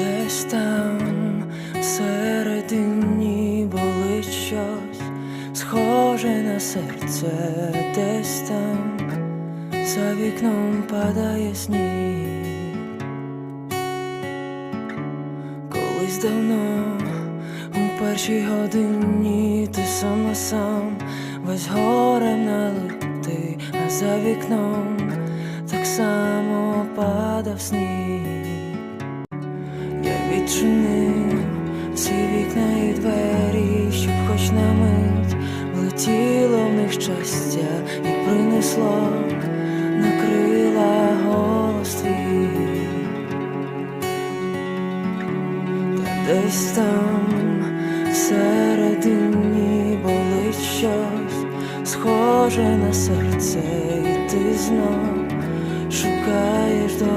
Десь там всередині болить щось, схоже на серце, десь там за вікном падає сніг. Колись давно, у першій годині ти сам на сам, весь горем налитий, а за вікном так само падав сніг. Відчинив всі вікна і двері, щоб хоч на мить влетіло в них щастя і принесло на крила голос твій. Та десь там всередині болить щось, схоже на серце, і ти знов шукаєш надії.